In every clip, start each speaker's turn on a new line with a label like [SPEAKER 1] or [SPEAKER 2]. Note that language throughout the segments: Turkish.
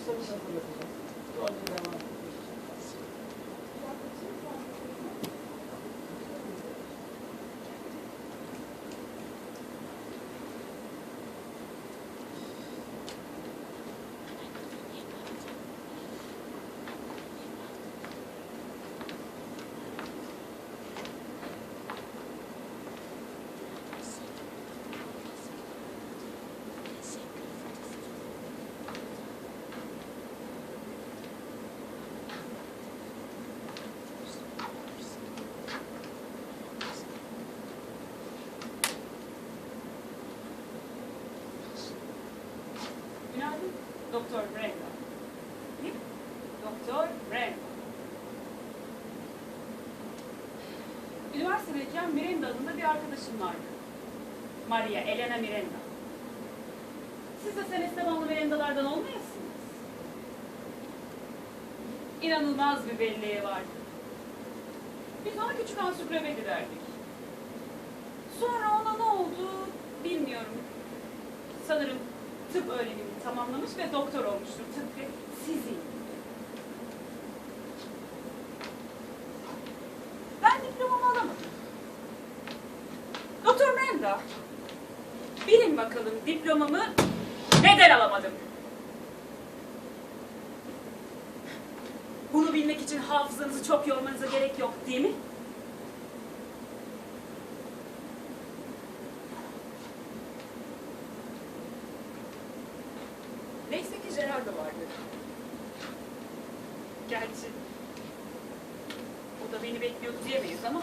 [SPEAKER 1] あり
[SPEAKER 2] がとうござい。Üniversitedeyken Miranda adında bir arkadaşım vardı. Maria Elena Miranda. Siz de Sen Estebanlı Miranda'lardan olmayasınız. İnanılmaz bir belleği vardı. Biz ona küçük ansiklopedi derdik. Sonra ona ne oldu bilmiyorum. Sanırım tıp öğrenimini tamamlamış ve doktor olmuştur. Tıpkı sizin. Ben diplomamı alamadım. Doktor Brenda, bilin bakalım diplomamı neden alamadım? Bunu bilmek için hafızanızı çok yormanıza gerek yok değil mi? Neyse ki Gerardo vardı. Gerçi o da beni bekliyordu diyemeyiz ama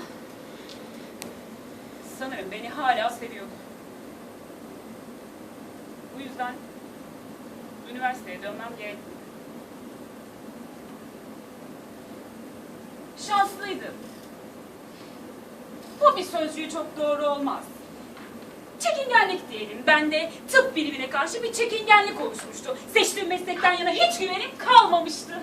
[SPEAKER 2] sanırım beni hala seviyordu. Bu yüzden üniversiteye dönmem gerekti. Şanslıydı. Bu bir sözcüğü çok doğru olmaz. Çekingenlik diyelim. Bende tıp bilimine karşı bir çekingenlik oluşmuştu. Seçtiğim meslekten yana hiç güvenim kalmamıştı.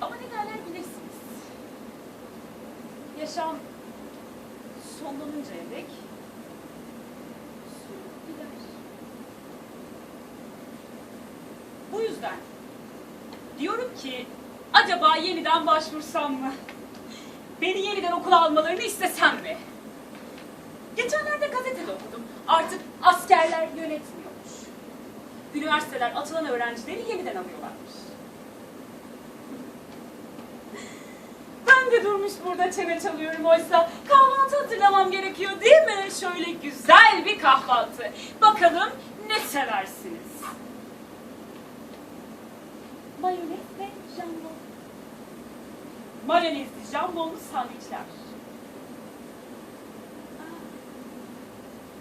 [SPEAKER 2] Ama ne derler bilirsiniz. Yaşam sonlanıncaya dek sürüp gider. Bu yüzden diyorum ki acaba yeniden başvursam mı? Beni yeniden okula almalarını istesem mi? Geçenlerde gazetede okudum. Artık askerler yönetmiyormuş. Üniversiteler atılan öğrencileri yeniden alıyorlarmış. De durmuş burada çene çalıyorum oysa kahvaltı hazırlamam gerekiyor değil mi? Şöyle güzel bir kahvaltı. Bakalım ne seversiniz? Mayonez ve jambon. Mayonezli jambonlu sandviçler.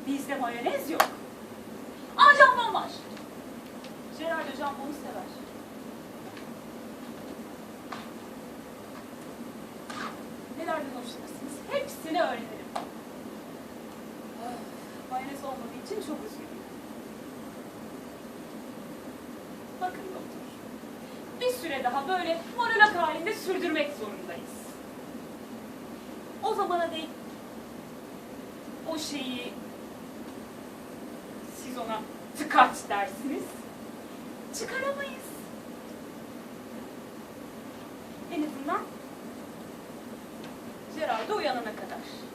[SPEAKER 2] Bizde mayonez yok. Aa jambon var. Gerardo jambonu sever. Olmadığı için çok üzgünüm. Bakın doktor. Bir süre daha böyle monolog halinde sürdürmek zorundayız. O zamana dek o şeyi siz ona tıkaç dersiniz. Çıkaramayız. En azından Gerardo uyanana kadar.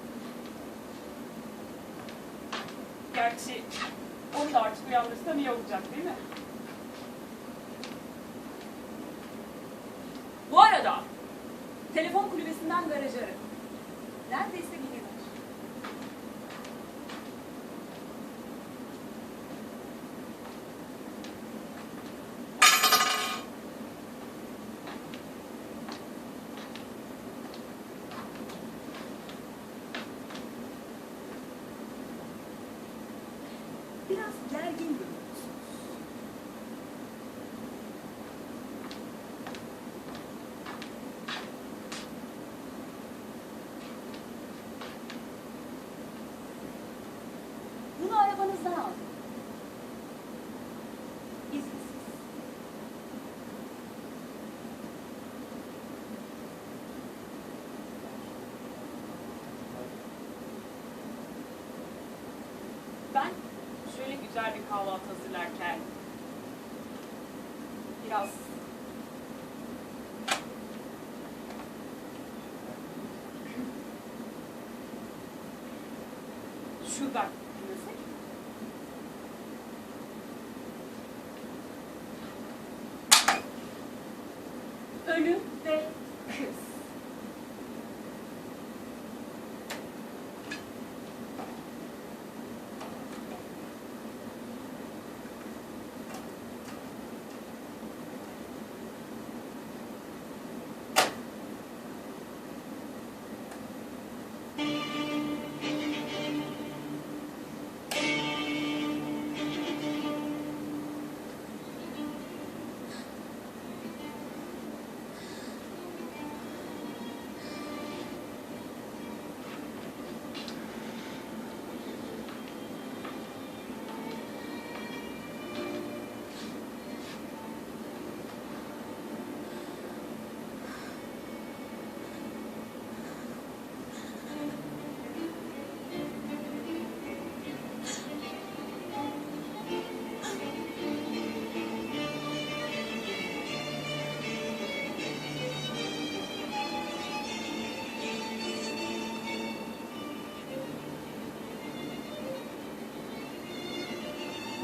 [SPEAKER 2] Gerçi onu da artık uyandırsam iyi olacak değil mi? Bu arada telefon kulübesinden garajı. Neredeyse güzel bir kahvaltı hazırlarken biraz şuradan dinlesek. Ölüm ve kız.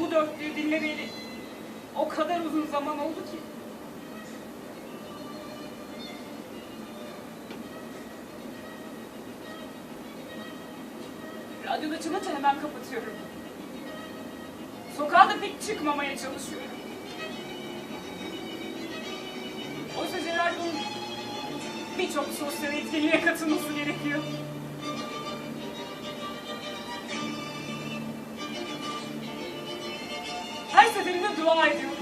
[SPEAKER 2] Bu dörtlüğü dinlemeli o kadar uzun zaman oldu ki. Radyoda açılınca hemen kapatıyorum. Sokağa da pek çıkmamaya çalışıyorum. Oysa Gerardo'nun birçok sosyal etkinliğe katılması gerekiyor. Seferinde dua ediyorum.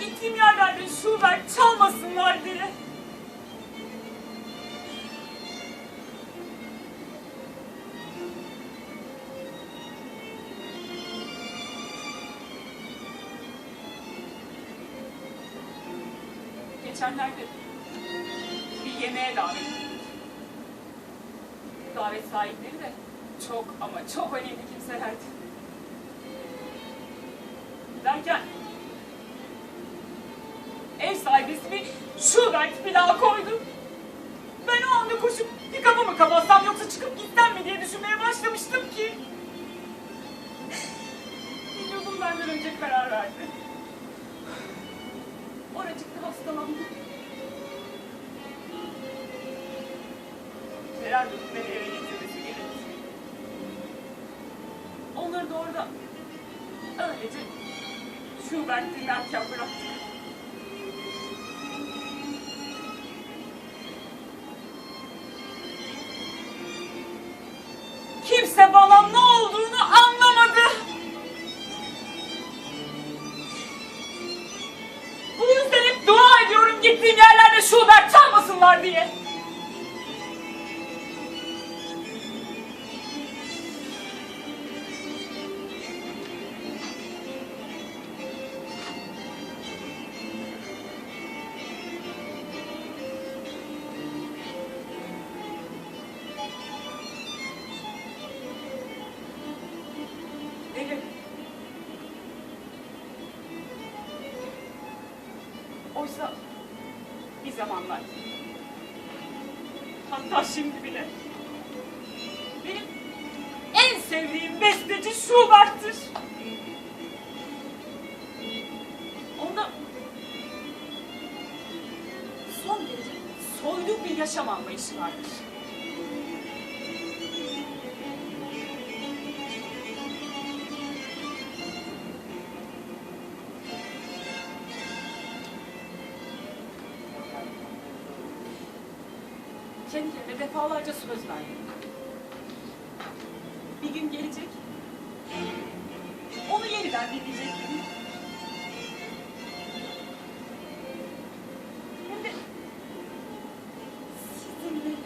[SPEAKER 2] Gittiğim yerlerde Schubert çalmasınlar diye. Geçenlerde bir yemeğe davet edildik. Davet sahipleri de çok ama çok önemli kimselerdi. Derken ev sahibi ismi Schubert plağı koydu. Ben o anda koşup bir kapımı kapatsam yoksa çıkıp gitsem mi diye düşünmeye başlamıştım ki. Vücudum benden önce karar verdi. Oracıkta hastalandım. Gerardo'nun beni eve getirmesi da orada öylece Schubert dinlerken bıraktım. Oysa bir zamanlar hatta şimdi bile benim en sevdiğim besteci Schubert'tir. Onda son derece soylu bir yaşam anlayışı vardır. Kendime defalarca söz verdim. Bir gün gelecek, onu yeniden dinleyecektim. Hem de sizinle.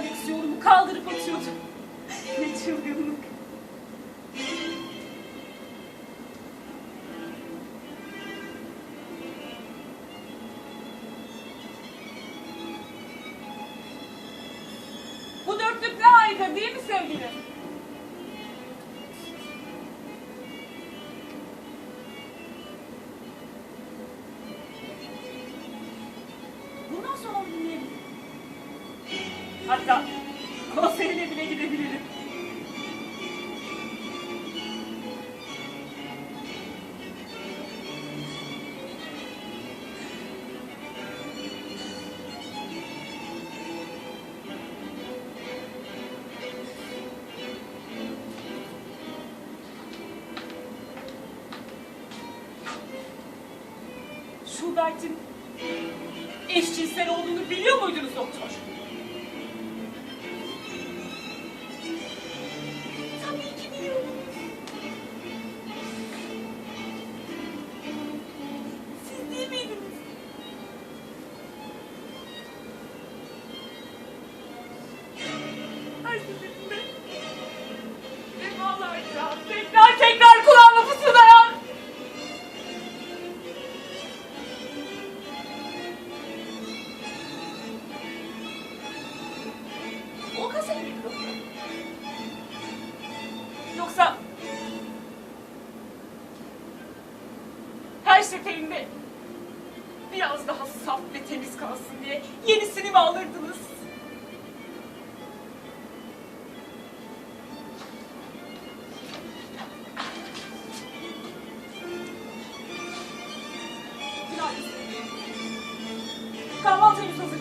[SPEAKER 2] Koleksiyonumu kaldırıp atıyordum. ne çılgınlık. Bu dörtlük ne harika değil mi sevgilim? Schubert'in eşcinsel olduğunu biliyor muydunuz doktor? Kalsın diye yenisini mi alırdınız? Günaydın. Kahvaltı henüz hazır.